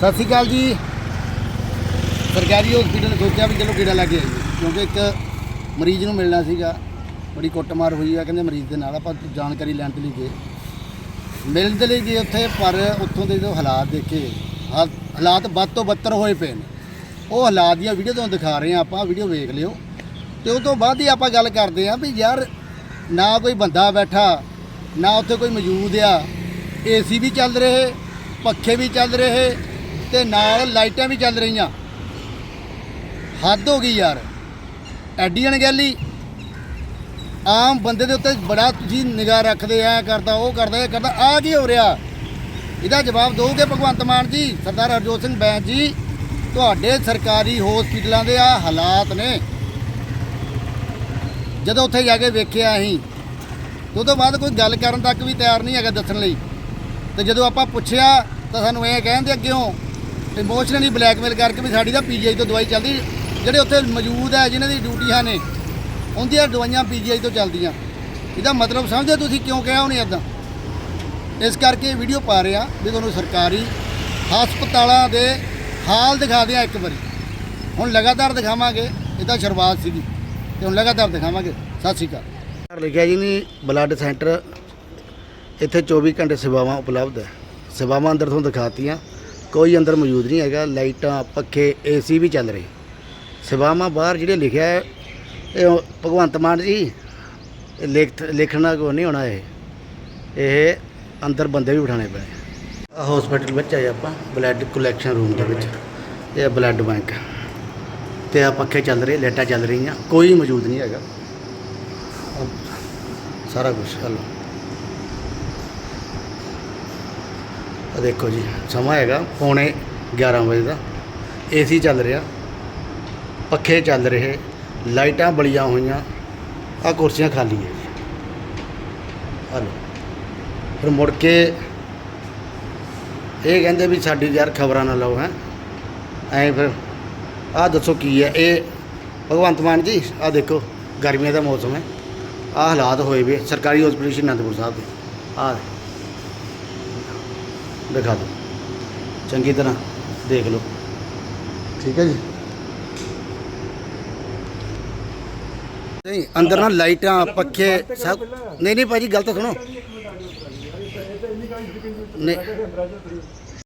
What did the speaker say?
ਸਤਿ ਸ਼੍ਰੀ ਅਕਾਲ ਜੀ। ਸਰਕਾਰੀ ਹਸਪੀਟਲ ਸੋਚਿਆ ਵੀ ਚਲੋ ਕੀੜਾ ਲੱਗ ਗਿਆ ਜੀ ਕਿਉਂਕਿ ਇੱਕ ਮਰੀਜ਼ ਨੂੰ ਮਿਲਣਾ ਸੀਗਾ, ਬੜੀ ਕੁੱਟਮਾਰ ਹੋਈ ਆ ਕਹਿੰਦੇ ਮਰੀਜ਼ ਦੇ ਨਾਲ, ਆਪਾਂ ਜਾਣਕਾਰੀ ਲੈਣ ਦੇ ਲਈ ਗਏ। ਮਿਲਣ ਦੇ ਲਈ ਗਏ ਉੱਥੇ, ਪਰ ਉੱਥੋਂ ਦੇ ਜੋ ਹਾਲਾਤ ਦੇਖੇ, ਹਾ- ਹਾਲਾਤ ਵੱਧ ਤੋਂ ਬੱਤਰ ਹੋਏ ਪਏ ਨੇ। ਉਹ ਹਾਲਾਤ ਦੀਆਂ ਵੀਡੀਓ ਤੁਹਾਨੂੰ ਦਿਖਾ ਰਹੇ ਆ ਆਪਾਂ ਵੀਡੀਓ ਵੇਖ ਲਿਓ। ਤੇ ਉਹ ਤੋਂ ਬਾਅਦ ਹੀ ਆਪਾਂ ਗੱਲ ਕਰਦੇ ਆ ਵੀ ਯਾਰ, ਨਾ ਕੋਈ ਬੰਦਾ ਬੈਠਾ, ਨਾ ਉੱਥੇ ਕੋਈ ਮੌਜੂਦ ਆ। ਏਸੀ ਵੀ ਚੱਲ ਰਹੇ, ਪੱਖੇ ਵੀ ਚੱਲ ਰਹੇ ਤੇ ਨਾਲ ਲਾਈਟਾਂ ਵੀ ਚੱਲ ਰਹੀਆਂ। ਹੱਦ ਹੋ ਗਈ ਯਾਰ। ਐਡੀ ਅਣਗਹਿਲੀ। ਆਮ ਬੰਦੇ ਦੇ ਉੱਤੇ ਬੜਾ ਤੁਸੀਂ ਨਿਗਾਹ ਰੱਖਦੇ ਆ ਕਰਦਾ, ਉਹ ਕਰਦਾ, ਇਹ ਕਰਦਾ, ਆ ਕੀ ਹੋ ਰਿਹਾ? ਇਹਦਾ ਜਵਾਬ ਦਿਓਗੇ ਭਗਵੰਤ ਮਾਨ ਜੀ, ਸਰਦਾਰ ਹਰਜੋਤ ਸਿੰਘ ਬੈਂਸ ਜੀ। ਤੁਹਾਡੇ ਸਰਕਾਰੀ ਹਸਪੀਟਲਾਂ ਦੇ ਆ ਹਾਲਾਤ ਨੇ। ਜਦੋਂ ਉੱਥੇ ਜਾ ਕੇ ਵੇਖਿਆ ਅਸੀਂ ਉਹ ਤੋਂ ਬਾਅਦ ਕੋਈ ਗੱਲ ਕਰਨ ਤੱਕ ਵੀ ਤਿਆਰ ਨਹੀਂ ਹੈਗਾ ਦੱਸਣ ਲਈ। ਤੇ ਜਦੋਂ ਆਪਾਂ ਪੁੱਛਿਆ, ਤਾਂ ਸਾਨੂੰ ਇਹ ਕਹਿੰਦੇ ਅੱਗਿਓਂ ਇਮੋਸ਼ਨਲੀ ਬਲੈਕਮੇਲ ਕਰਕੇ ਵੀ ਸਾਡੀ ਤਾਂ ਪੀਜੀਆਈ ਤੋਂ ਦਵਾਈ ਚੱਲਦੀ। ਜਿਹੜੇ ਉੱਥੇ ਮੌਜੂਦ ਹੈ ਜਿਨ੍ਹਾਂ ਦੀ ਡਿਊਟੀਆਂ ਨੇ, ਉਹਦੀਆਂ ਦਵਾਈਆਂ ਪੀਜੀਆਈ ਤੋਂ ਚੱਲਦੀਆਂ। ਇਹਦਾ ਮਤਲਬ ਸਮਝਦੇ ਤੁਸੀਂ ਕਿਉਂ ਕਿਹਾ ਉਹਨੇ ਇਦਾਂ ਇਸ ਕਰਕੇ ਵੀਡੀਓ ਪਾ ਰਿਹਾ ਵੀ ਤੁਹਾਨੂੰ ਸਰਕਾਰੀ ਹਸਪਤਾਲਾਂ ਦੇ ਹਾਲ ਦਿਖਾ ਦਿਆਂ ਇੱਕ ਵਾਰੀ। ਹੁਣ ਲਗਾਤਾਰ ਦਿਖਾਵਾਂਗੇ, ਇਹ ਤਾਂ ਸ਼ੁਰੂਆਤ ਸੀਗੀ। ਤੇ ਹੁਣ ਲਗਾਤਾਰ ਦਿਖਾਵਾਂਗੇ। ਸਤਿ ਸ਼੍ਰੀ ਅਕਾਲ। ਸਰ ਲਿਖਿਆ ਜੀ ਨਹੀਂ ਬਲੱਡ ਸੈਂਟਰ ਇੱਥੇ 24 ਘੰਟੇ ਸੇਵਾਵਾਂ ਉਪਲਬਧ ਹੈ। ਸੇਵਾਵਾਂ ਅੰਦਰ ਤੁਹਾਨੂੰ ਦਿਖਾਤੀਆਂ। ਕੋਈ ਅੰਦਰ ਮੌਜੂਦ ਨਹੀਂ ਹੈਗਾ, ਲਾਈਟਾਂ, ਪੱਖੇ ਏਸੀ ਵੀ ਚੱਲ ਰਹੇ। ਸੇਵਾਵਾਂ ਬਾਹਰ ਜਿਹੜੇ ਲਿਖਿਆ ਹੈ, ਇਹ ਭਗਵੰਤ ਮਾਨ ਜੀ ਲਿਖ, ਲਿਖਣਾ ਕੋ ਨਹੀਂ ਹੋਣਾ ਇਹ। ਇਹ ਅੰਦਰ ਬੰਦੇ ਵੀ ਬਿਠਾਣੇ ਪੈਣੇ। ਹਸਪੀਟਲ ਵਿੱਚ ਆਏ ਆਪਾਂ ਬਲੱਡ ਕਲੈਕਸ਼ਨ ਰੂਮ ਦੇ ਵਿੱਚ। ਇਹ ਬਲੱਡ ਬੈਂਕ ਤੇ ਆ ਪੱਖੇ ਚੱਲ ਰਹੇ, ਲਾਈਟਾਂ ਚੱਲ ਰਹੀਆਂ, ਕੋਈ ਮੌਜੂਦ ਨਹੀਂ ਹੈਗਾ। ਸਾਰਾ ਕੁਝ ਹਲੋ ਆ ਦੇਖੋ ਜੀ, ਸਮਾਂ ਹੈਗਾ ਪੌਣੇ 11 ਵਜੇ ਦਾ। ਏਸੀ ਚੱਲ ਰਿਹਾ, ਪੱਖੇ ਚੱਲ ਰਹੇ, ਲਾਈਟਾਂ ਬਲੀਆਂ ਹੋਈਆਂ ਆ ਕੁਰਸੀਆਂ ਖਾਲੀ ਹੈ ਜੀ। ਹਲੋ ਫਿਰ ਮੁੜ ਕੇ ਇਹ ਕਹਿੰਦੇ ਵੀ ਸਾਡੀ ਯਾਰ ਖਬਰਾਂ ਨਾ ਲਓ, ਹੈ। ਐਂ ਫਿਰ ਆਹ ਦੱਸੋ ਕੀ ਹੈ? ਇਹ ਭਗਵੰਤ ਮਾਨ ਜੀ, ਆਹ ਦੇਖੋ, ਗਰਮੀਆਂ ਦਾ ਮੌਸਮ ਹੈ। ਆਹ ਹਾਲਾਤ ਹੋਏ ਵੀ ਸਰਕਾਰੀ ਹਸਪੀਟਲ ਸ਼੍ਰੀ ਅਨੰਦਪੁਰ ਸਾਹਿਬ ਦੇ। ਆਹ ਦਿਖਾ ਦਿਓ। ਚੰਗੀ ਤਰ੍ਹਾਂ ਦੇਖ ਲਓ। ਠੀਕ ਹੈ ਜੀ। ਨਹੀਂ ਅੰਦਰ ਨਾ ਲਾਈਟਾਂ ਪੱਖੇ ਸਭ ਨਹੀਂ ਨਹੀਂ ਭਾਜੀ ਗੱਲ ਤਾਂ ਸੁਣੋ। ਨਹੀਂ।